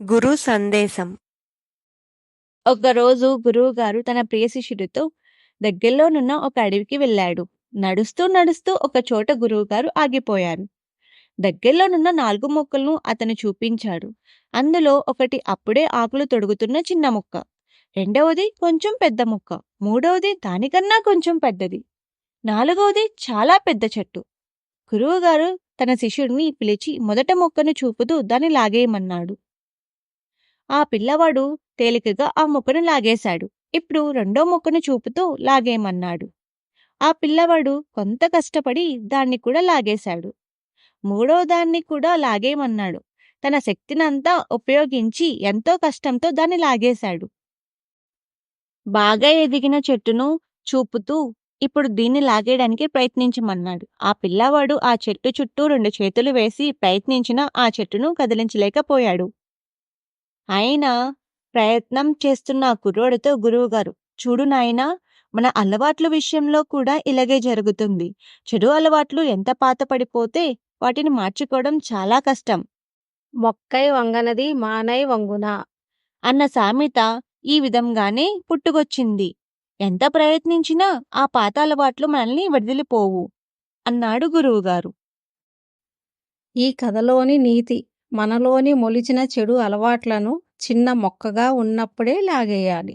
గురు సందేశం. ఒకరోజు గురువుగారు తన ప్రియ శిష్యుడితో దగ్గరలోనున్న ఒక అడవికి వెళ్ళాడు. నడుస్తూ నడుస్తూ ఒక చోట గురువుగారు ఆగిపోయారు. దగ్గరలోనున్న నాలుగు మొక్కలను అతను చూపించాడు. అందులో ఒకటి అప్పుడే ఆకులు తొడుగుతున్న చిన్న మొక్క. రెండవది కొంచెం పెద్ద మొక్క. మూడవది దానికన్నా కొంచెం పెద్దది. నాలుగవది చాలా పెద్ద చెట్టు. గురువుగారు తన శిష్యుడిని పిలిచి మొదట మొక్కను చూపుతూ దాన్ని లాగేయమన్నాడు. ఆ పిల్లవాడు తేలికగా ఆ ముక్కను లాగేశాడు. ఇప్పుడు రెండో ముక్కను చూపుతూ లాగేయమన్నాడు. ఆ పిల్లవాడు కొంత కష్టపడి దాన్ని కూడా లాగేశాడు. మూడో దాన్ని కూడా లాగేయమన్నాడు. తన శక్తినంతా ఉపయోగించి ఎంతో కష్టంతో దాన్ని లాగేశాడు. బాగా ఎదిగిన చెట్టును చూపుతూ ఇప్పుడు దీన్ని లాగేయడానికి ప్రయత్నించమన్నాడు. ఆ పిల్లవాడు ఆ చెట్టు చుట్టూ రెండు చేతులు వేసి ప్రయత్నించినా ఆ చెట్టును కదిలించలేకపోయాడు. అయినా ప్రయత్నం చేస్తున్న కుర్రోడితో గురువుగారు చూడు నాయనా మన అలవాట్ల విషయంలో కూడా ఇలాగే జరుగుతుంది. చెడు అలవాట్లు ఎంత పాత పడిపోతే వాటిని మార్చుకోవడం చాలా కష్టం. మొక్కై వంగనది మానై వంగున. అన్న సామెత ఈ విధంగానే పుట్టుకొచ్చింది. ఎంత ప్రయత్నించినా ఆ పాత అలవాట్లు మనల్ని వదిలిపోవు అన్నాడు గురువుగారు. ఈ కథలోని నీతి మనలోని మొలిచిన చెడు అలవాట్లను చిన్న మొక్కగా ఉన్నప్పుడే లాగేయాలి.